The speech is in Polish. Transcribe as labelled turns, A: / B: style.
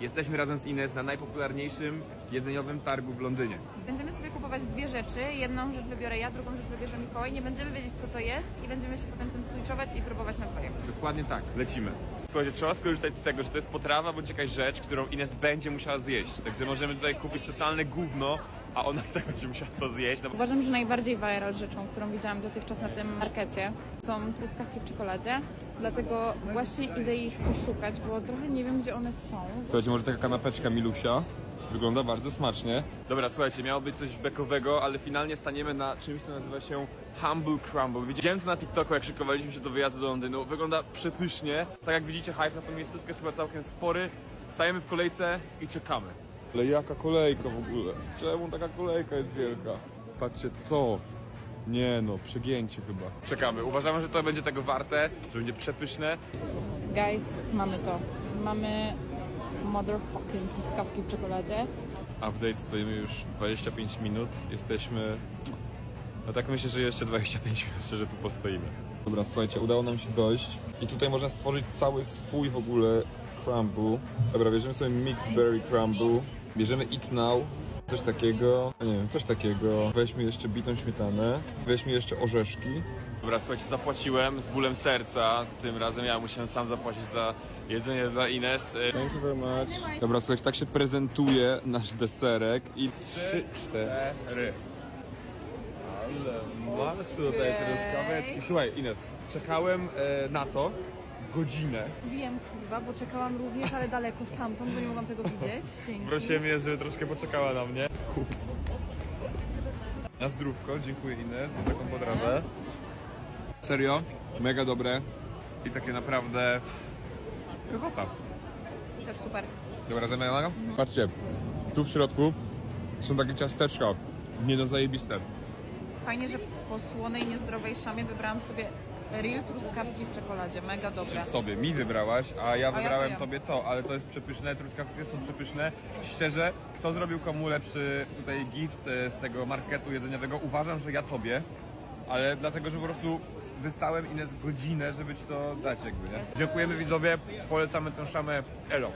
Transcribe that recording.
A: Jesteśmy razem z Ines na najpopularniejszym jedzeniowym targu w Londynie.
B: Będziemy sobie kupować dwie rzeczy. Jedną rzecz wybiorę ja, drugą rzecz wybierze Mikołaj. Nie będziemy wiedzieć, co to jest i będziemy się potem tym switchować i próbować nawzajem.
A: Dokładnie tak, lecimy. Słuchajcie, trzeba skorzystać z tego, że to jest potrawa bądź jakaś rzecz, którą Ines będzie musiała zjeść. Także możemy tutaj kupić totalne gówno, a ona i tak będzie musiała to zjeść. No, bo-
B: Uważam, że najbardziej viral rzeczą, którą widziałam dotychczas na tym markecie, są truskawki w czekoladzie. Dlatego właśnie idę ich poszukać, bo trochę nie wiem, gdzie one są.
A: Słuchajcie, może taka kanapeczka Milusia. Wygląda bardzo smacznie. Dobra, słuchajcie, miało być coś bekowego, ale finalnie staniemy na czymś, co nazywa się Humble Crumble. Widziałem to na TikToku, jak szykowaliśmy się do wyjazdu do Londynu. Wygląda przepysznie. Tak jak widzicie, hype na tę miejscówkę jest chyba całkiem spory. Stajemy w kolejce i czekamy. Ale jaka kolejka w ogóle? Czemu taka kolejka jest wielka? Patrzcie to. Nie no, przegięcie chyba. Czekamy. Uważamy, że to będzie tego warte, że będzie przepyszne.
B: Guys, mamy to. Mamy motherfucking truskawki w czekoladzie.
A: Update stoimy już 25 minut. Jesteśmy. No tak myślę, że jeszcze 25 minut, szczerze tu postoimy. Dobra, słuchajcie, udało nam się dojść. I tutaj można stworzyć cały swój w ogóle crumble. Dobra, bierzemy sobie mixed berry crumble. Bierzemy eat now. Coś takiego, nie wiem, coś takiego. Weźmy jeszcze bitą śmietanę. Weźmy jeszcze orzeszki. Dobra, słuchajcie, zapłaciłem z bólem serca. Tym razem ja musiałem sam zapłacić za jedzenie dla Ines. Thank you very much. Dobra, słuchajcie, tak się prezentuje nasz deserek i trzy, cztery. Ale masz tutaj truskaweczki. Słuchaj, Ines, czekałem e, na to godzinę.
B: Wiem, kurwa, bo czekałam również, ale daleko stamtąd, bo nie mogłam tego widzieć. Dzięki.
A: Prosiłem je, żeby troszkę poczekała na mnie. Na zdrówko, dziękuję Ines za taką potrawę. Serio, mega dobre i takie naprawdę pychota.
B: Też super.
A: Dobra, zamiana? Patrzcie, tu w środku są takie ciasteczka, nie do zajebiste.
B: Fajnie, że po słonej, niezdrowej szamie wybrałam sobie real truskawki w czekoladzie. Mega dobre.
A: sobie mi wybrałaś, a ja wybrałem tobie to, ale to jest przepyszne, truskawki są przepyszne. Szczerze, kto zrobił komu lepszy tutaj gift e, z tego marketu jedzeniowego? Uważam, że ja tobie. Ale dlatego, że po prostu wystałem Ines godzinę, żeby ci to dać jakby, nie? Dziękujemy widzowie, polecamy tę szamę Elo.